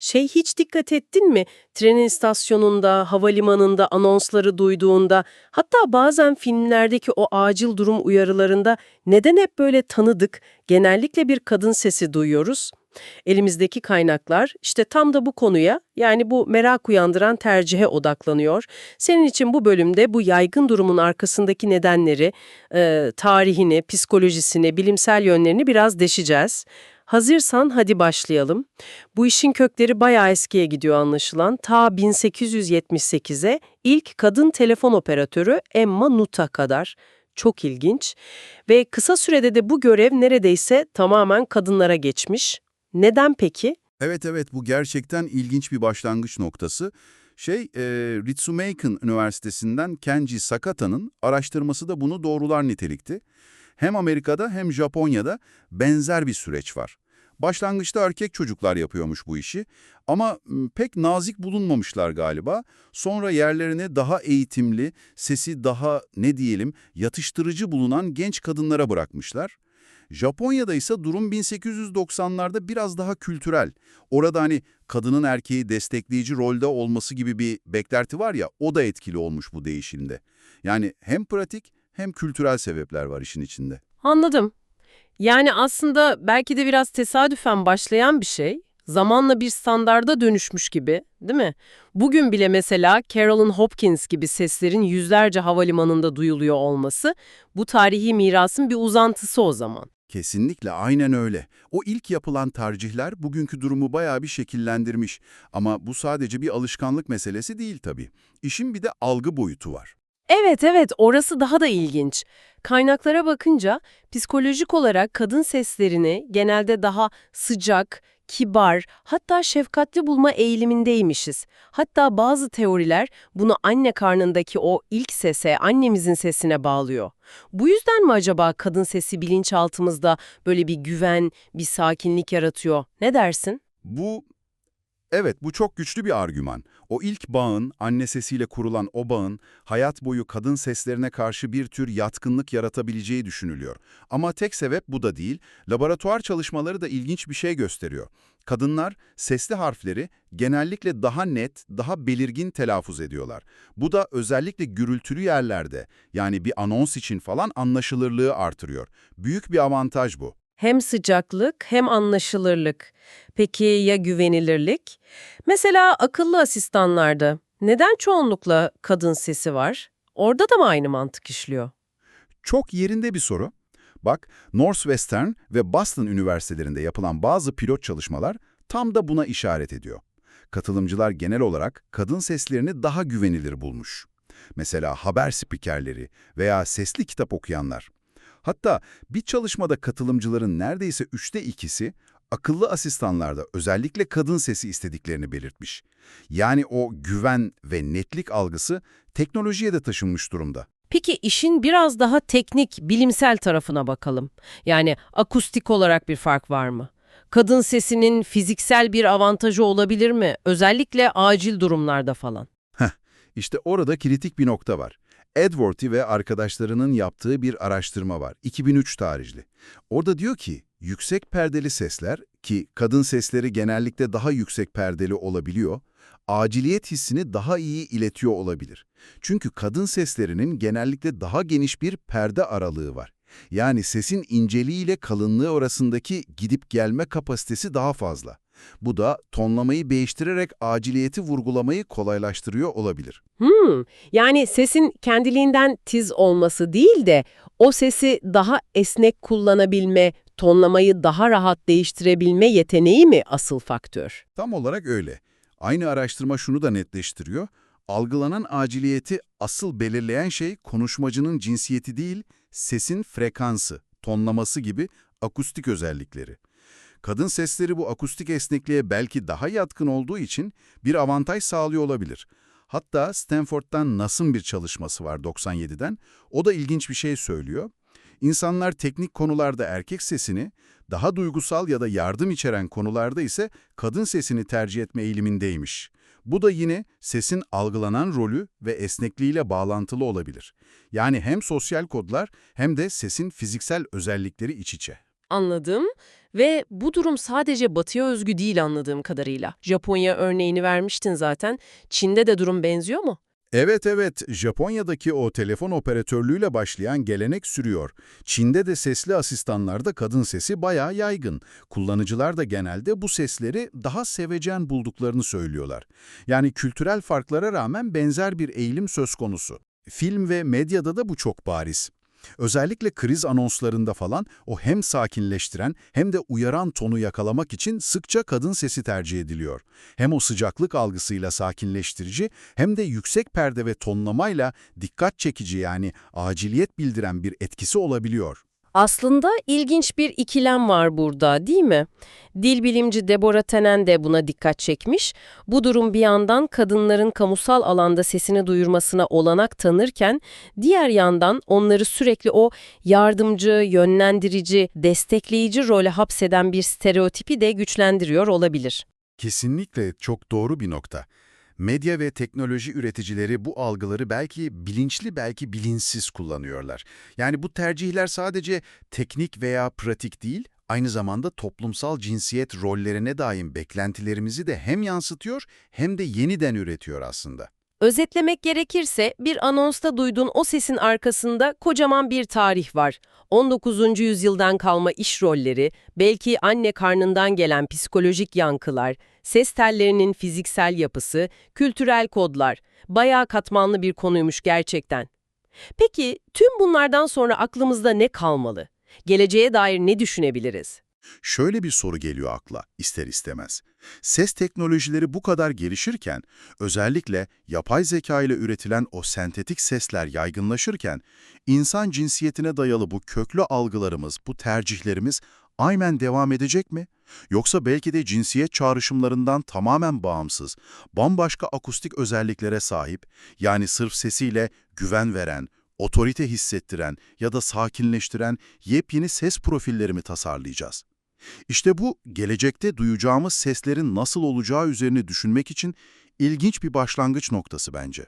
Şey hiç dikkat ettin mi? Tren istasyonunda, havalimanında anonsları duyduğunda, hatta bazen filmlerdeki o acil durum uyarılarında neden hep böyle tanıdık, genellikle bir kadın sesi duyuyoruz? Elimizdeki kaynaklar işte tam da bu konuya, yani bu merak uyandıran tercihe odaklanıyor. Senin için bu bölümde bu yaygın durumun arkasındaki nedenleri, e, tarihini, psikolojisini, bilimsel yönlerini biraz deşeceğiz. Hazırsan hadi başlayalım. Bu işin kökleri bayağı eskiye gidiyor anlaşılan. Ta 1878'e ilk kadın telefon operatörü Emma Nutt'a kadar. Çok ilginç. Ve kısa sürede de bu görev neredeyse tamamen kadınlara geçmiş. Neden peki? Evet evet bu gerçekten ilginç bir başlangıç noktası. Şey, e, Ritsumeikan Üniversitesi'nden Kenji Sakata'nın araştırması da bunu doğrular nitelikti. Hem Amerika'da hem Japonya'da benzer bir süreç var. Başlangıçta erkek çocuklar yapıyormuş bu işi ama pek nazik bulunmamışlar galiba. Sonra yerlerine daha eğitimli, sesi daha ne diyelim yatıştırıcı bulunan genç kadınlara bırakmışlar. Japonya'da ise durum 1890'larda biraz daha kültürel. Orada hani kadının erkeği destekleyici rolde olması gibi bir beklenti var ya, o da etkili olmuş bu değişimde. Yani hem pratik hem kültürel sebepler var işin içinde. Anladım. Yani aslında belki de biraz tesadüfen başlayan bir şey, zamanla bir standarda dönüşmüş gibi, değil mi? Bugün bile mesela Carolyn Hopkins gibi seslerin yüzlerce havalimanında duyuluyor olması, bu tarihi mirasın bir uzantısı o zaman. Kesinlikle aynen öyle. O ilk yapılan tercihler bugünkü durumu bayağı bir şekillendirmiş. Ama bu sadece bir alışkanlık meselesi değil tabii. İşin bir de algı boyutu var. Evet evet orası daha da ilginç. Kaynaklara bakınca psikolojik olarak kadın seslerini genelde daha sıcak, kibar, hatta şefkatli bulma eğilimindeymişiz. Hatta bazı teoriler bunu anne karnındaki o ilk sese, annemizin sesine bağlıyor. Bu yüzden mi acaba kadın sesi bilinçaltımızda böyle bir güven, bir sakinlik yaratıyor? Ne dersin? Bu, evet bu çok güçlü bir argüman. O ilk bağın, anne sesiyle kurulan o bağın, hayat boyu kadın seslerine karşı bir tür yatkınlık yaratabileceği düşünülüyor. Ama tek sebep bu da değil, laboratuvar çalışmaları da ilginç bir şey gösteriyor. Kadınlar sesli harfleri genellikle daha net, daha belirgin telaffuz ediyorlar. Bu da özellikle gürültülü yerlerde, yani bir anons için falan anlaşılırlığı artırıyor. Büyük bir avantaj bu. Hem sıcaklık hem anlaşılırlık. Peki ya güvenilirlik? Mesela akıllı asistanlarda neden çoğunlukla kadın sesi var? Orada da mı aynı mantık işliyor? Çok yerinde bir soru. Bak, Northwestern ve Boston üniversitelerinde yapılan bazı pilot çalışmalar tam da buna işaret ediyor. Katılımcılar genel olarak kadın seslerini daha güvenilir bulmuş. Mesela haber spikerleri veya sesli kitap okuyanlar. Hatta bir çalışmada katılımcıların neredeyse üçte ikisi akıllı asistanlarda özellikle kadın sesi istediklerini belirtmiş. Yani o güven ve netlik algısı teknolojiye de taşınmış durumda. Peki işin biraz daha teknik, bilimsel tarafına bakalım. Yani akustik olarak bir fark var mı? Kadın sesinin fiziksel bir avantajı olabilir mi? Özellikle acil durumlarda falan. İşte orada kritik bir nokta var. Edworthy ve arkadaşlarının yaptığı bir araştırma var. 2003 tarihli. Orada diyor ki, yüksek perdeli sesler ki kadın sesleri genellikle daha yüksek perdeli olabiliyor, aciliyet hissini daha iyi iletiyor olabilir. Çünkü kadın seslerinin genellikle daha geniş bir perde aralığı var. Yani sesin inceliği ile kalınlığı arasındaki gidip gelme kapasitesi daha fazla. Bu da tonlamayı değiştirerek aciliyeti vurgulamayı kolaylaştırıyor olabilir. Hmm, yani sesin kendiliğinden tiz olması değil de o sesi daha esnek kullanabilme, tonlamayı daha rahat değiştirebilme yeteneği mi asıl faktör? Tam olarak öyle. Aynı araştırma şunu da netleştiriyor. Algılanan aciliyeti asıl belirleyen şey konuşmacının cinsiyeti değil, sesin frekansı, tonlaması gibi akustik özellikleri. Kadın sesleri bu akustik esnekliğe belki daha yatkın olduğu için bir avantaj sağlıyor olabilir. Hatta Stanford'dan Nas'ın bir çalışması var 97'den. O da ilginç bir şey söylüyor. İnsanlar teknik konularda erkek sesini, daha duygusal ya da yardım içeren konularda ise kadın sesini tercih etme eğilimindeymiş. Bu da yine sesin algılanan rolü ve esnekliğiyle bağlantılı olabilir. Yani hem sosyal kodlar hem de sesin fiziksel özellikleri iç içe. Anladım. Ve bu durum sadece batıya özgü değil anladığım kadarıyla. Japonya örneğini vermiştin zaten. Çin'de de durum benziyor mu? Evet evet, Japonya'daki o telefon operatörlüğüyle başlayan gelenek sürüyor. Çin'de de sesli asistanlarda kadın sesi bayağı yaygın. Kullanıcılar da genelde bu sesleri daha sevecen bulduklarını söylüyorlar. Yani kültürel farklara rağmen benzer bir eğilim söz konusu. Film ve medyada da bu çok bariz. Özellikle kriz anonslarında falan o hem sakinleştiren hem de uyaran tonu yakalamak için sıkça kadın sesi tercih ediliyor. Hem o sıcaklık algısıyla sakinleştirici hem de yüksek perde ve tonlamayla dikkat çekici yani aciliyet bildiren bir etkisi olabiliyor. Aslında ilginç bir ikilem var burada değil mi? Dil bilimci Deborah Tenen de buna dikkat çekmiş. Bu durum bir yandan kadınların kamusal alanda sesini duyurmasına olanak tanırken, diğer yandan onları sürekli o yardımcı, yönlendirici, destekleyici role hapseden bir stereotipi de güçlendiriyor olabilir. Kesinlikle çok doğru bir nokta. Medya ve teknoloji üreticileri bu algıları belki bilinçli belki bilinçsiz kullanıyorlar. Yani bu tercihler sadece teknik veya pratik değil, aynı zamanda toplumsal cinsiyet rollerine dair beklentilerimizi de hem yansıtıyor hem de yeniden üretiyor aslında. Özetlemek gerekirse bir anonsta duyduğun o sesin arkasında kocaman bir tarih var. 19. yüzyıldan kalma iş rolleri, belki anne karnından gelen psikolojik yankılar, ses tellerinin fiziksel yapısı, kültürel kodlar. Bayağı katmanlı bir konuymuş gerçekten. Peki tüm bunlardan sonra aklımızda ne kalmalı? Geleceğe dair ne düşünebiliriz? Şöyle bir soru geliyor akla ister istemez. Ses teknolojileri bu kadar gelişirken, özellikle yapay zeka ile üretilen o sentetik sesler yaygınlaşırken, insan cinsiyetine dayalı bu köklü algılarımız, bu tercihlerimiz aynen devam edecek mi? Yoksa belki de cinsiyet çağrışımlarından tamamen bağımsız, bambaşka akustik özelliklere sahip, yani sırf sesiyle güven veren, otorite hissettiren ya da sakinleştiren yepyeni ses profilleri mi tasarlayacağız? İşte bu, gelecekte duyacağımız seslerin nasıl olacağı üzerine düşünmek için ilginç bir başlangıç noktası bence.